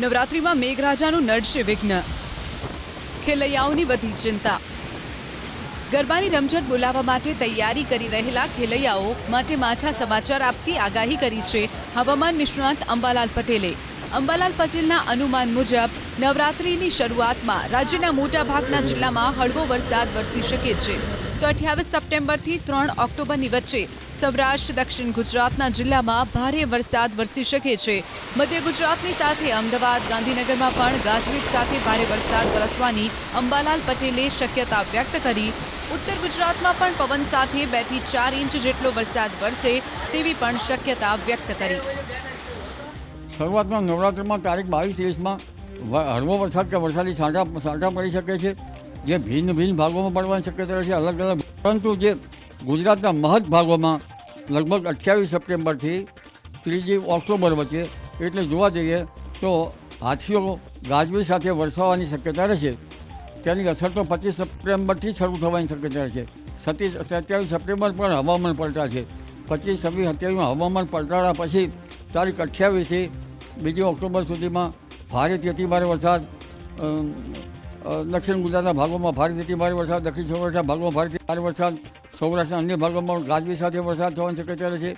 નવરાત્રિમાં મેઘરાજાનું નડશે વિઘ્ન. ખેલૈયાઓની વધી ચિંતા. ગરબાની રમઝટ બોલાવવા માટે તૈયારી કરી રહેલા ખેલૈયાઓ માટે માઠા સમાચાર આપતી આગાહી કરી છે હવામાન નિષ્ણાંત અંબાલાલ પટેલે. અંબાલાલ પટેલના અનુમાન મુજબ, નવરાત્રિની શરૂઆતમાં રાજ્યના મોટાભાગના જિલ્લામાં હળવો વરસાદ વરસી શકે છે. તો અઠ્યાવીસ સપ્ટેમ્બરથી ત્રણ ઓક્ટોબરની વચ્ચે સૌરાષ્ટ્ર, દક્ષિણ ગુજરાતના જિલ્લામાં ભારે વરસાદ વરસી શકે છે. મધ્ય ગુજરાતની સાથે અમદાવાદ, ગાંધીનગરમાં પણ ગાજવીજ સાથે ભારે વરસાદ વરસવાની અંબાલાલ પટેલે શક્યતા વ્યક્ત કરી. ઉત્તર ગુજરાતમાં પણ પવન સાથે બેથી ચાર ઇંચ જેટલો વરસાદ વરસે તેવી પણ શક્યતા વ્યક્ત કરી. શરૂઆતમાં નવરાત્રિમાં તારીખ બાવીસ ત્રીસમાં હળવો વરસાદ કે વરસાદી છાંટા છાંટા પડી શકે છે. જે ભિન્ન ભિન્ન ભાગોમાં પડવાની શક્યતા રહેશે અલગ અલગ પરંતુ જે ગુજરાતના મહદ ભાગોમાં લગભગ અઠ્યાવીસ સપ્ટેમ્બરથી ત્રીજી ઓક્ટોબર વચ્ચે એટલે જોવા જઈએ તો હાથીઓ ગાજવી સાથે વરસાવવાની શક્યતા રહેશે. તેની અસર તો પચીસ સપ્ટેમ્બરથી શરૂ થવાની શક્યતા રહેશે. સત્રીસ સત્યાવીસ સપ્ટેમ્બર પણ હવામાન પલટા છે પચીસ છવ્વીસ સત્યાવીસમાં હવામાન પલટાડા પછી તારીખ અઠ્યાવીસથી બીજી ઓક્ટોબર સુધીમાં ભારેથી અતિભારે વરસાદ દક્ષિણ ગુજરાતના ભાગોમાં ભારેથી અતિભારે વરસાદ, દક્ષિણ સૌરાષ્ટ્રના ભાગોમાં ભારેથી ભારે વરસાદ સૌરાષ્ટ્રના અન્ય ભાગોમાં ગાજવી સાથે વરસાદ થવાની શક્યતા છે.